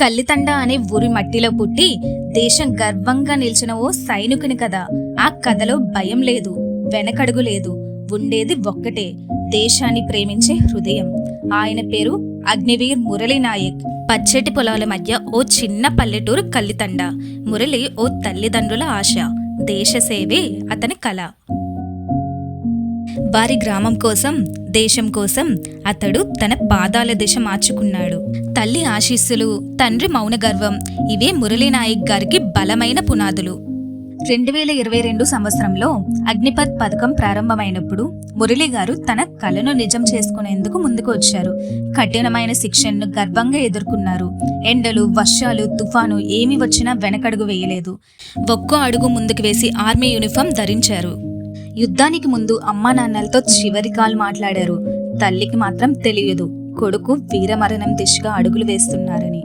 కల్లితండ అనే ఊరి మట్టిలో పుట్టి దేశం గర్వంగా నిలిచిన ఓ సైనికుని కథ. ఆ కథలో భయం లేదు వెనకడుగు లేదు ఉండేది ఒక్కటే దేశాన్ని ప్రేమించే హృదయం. ఆయన పేరు అగ్నివీర్ మురళి నాయక్. పచ్చటి పొలాల మధ్య ఓ చిన్న పల్లెటూరు కల్లితండ. మురళి ఓ తల్లిదండ్రుల ఆశ దేశ సేవే అతని కళ వారి గ్రామం కోసం దేశం కోసం అతడు తన పాదాల దిశ మార్చుకున్నాడు. తల్లి ఆశీస్సులు తండ్రి మౌన గర్వం ఇవే మురళీ నాయక్ గారికి బలమైన పునాదులు. రెండు వేల ఇరవై రెండు సంవత్సరంలో అగ్నిపథ్ పథకం ప్రారంభమైనప్పుడు మురళి గారు తన కలను నిజం చేసుకునేందుకు ముందుకు వచ్చారు. కఠినమైన శిక్షణను గర్వంగా ఎదుర్కొన్నారు. ఎండలు వర్షాలు తుఫాను ఏమి వచ్చినా వెనకడుగు వేయలేదు. ఒక్కో అడుగు ముందుకు వేసి ఆర్మీ యూనిఫామ్ ధరించారు. యుద్ధానికి ముందు అమ్మా నాన్నలతో చివరి కాల్ మాట్లాడారు. తల్లికి మాత్రం తెలియదు. కొడుకు వీరమరణం దిశగా అడుగులు వేస్తున్నారని.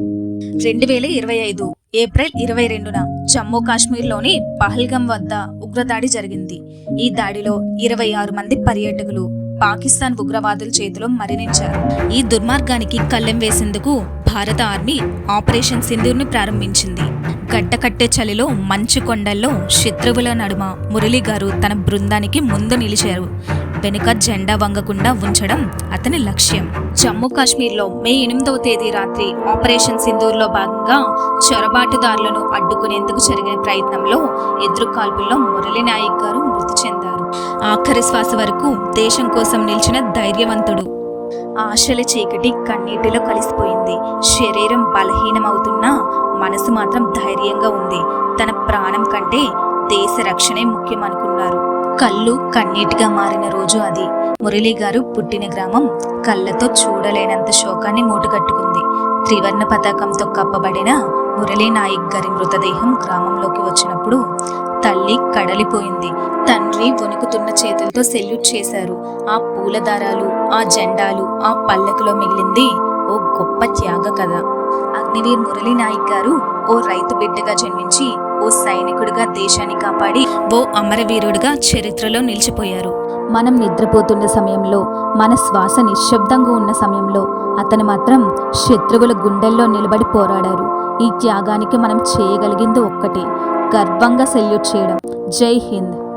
రెండు వేల ఇరవై ఐదు ఏప్రిల్ ఇరవై రెండున జమ్మూ కాశ్మీర్లోని పహల్గం వద్ద ఉగ్రదాడి జరిగింది. ఈ దాడిలో ఇరవై ఆరు మంది పర్యాటకులు పాకిస్తాన్ ఉగ్రవాదుల చేతిలో మరణించారు. ఈ దుర్మార్గానికి కళ్ళెం వేసేందుకు భారత ఆర్మీ ఆపరేషన్ సింధూర్ని ప్రారంభించింది. గడ్డకట్టే చలిలో మంచు కొండల్లో శత్రువుల నడుమ మురళి గారు తన బృందానికి ముందు నిలిచారు. వెనుక జెండా వంగకుండా ఉంచడం అతని లక్ష్యం. జమ్మూ కాశ్మీర్లో మే ఎనిమిదవ తేదీ రాత్రి ఆపరేషన్ సింధూర్లో భాగంగా చొరబాటుదారులను అడ్డుకునేందుకు జరిగిన ప్రయత్నంలో ఎదురు కాల్పుల్లో మురళి నాయక్ గారు మృతి చెందారు. ఆఖరి శ్వాస వరకు దేశం కోసం నిలిచిన ధైర్యవంతుడు. ఆశల చీకటి కన్నీటిలో కలిసిపోయింది. శరీరం బలహీనమవుతున్నా మనసు మాత్రం ధైర్యంగా ఉంది. తన ప్రాణం కంటే దేశ రక్షణే ముఖ్యం అనుకున్నారు. కళ్ళు కన్నీటిగా మారిన రోజు అది. మురళీ గారు పుట్టిన గ్రామం కళ్ళతో చూడలేనంత శోకాన్ని మూటగట్టుకుంది. త్రివర్ణ పతాకంతో కప్పబడిన మురళీ నాయక్ గారి మృతదేహం గ్రామంలోకి వచ్చినప్పుడు తల్లి కడలిపోయింది. తండ్రి వణుకుతున్న చేతులతో సెల్యూట్ చేశారు. ఆ పూలదారాలు ఆ జెండాలు ఆ పల్లకిలో మిగిలింది ఓ గొప్ప త్యాగ కథ. అగ్నివీర్ మురళీ నాయక్ గారు ఓ రైతు బిడ్డగా జన్మించి ఓ సైనికుడిగా దేశాన్ని కాపాడి ఓ అమరవీరుడిగా చరిత్రలో నిలిచిపోయారు. మనం నిద్రపోతున్న సమయంలో మన శ్వాస నిశ్శబ్దంగా ఉన్న సమయంలో అతను మాత్రం శత్రువుల గుండెల్లో నిలబడి పోరాడారు. ఈ త్యాగానికి మనం చేయగలిగింది ఒక్కటే గర్వంగా సెల్యూట్ చేయడం. జై హింద్.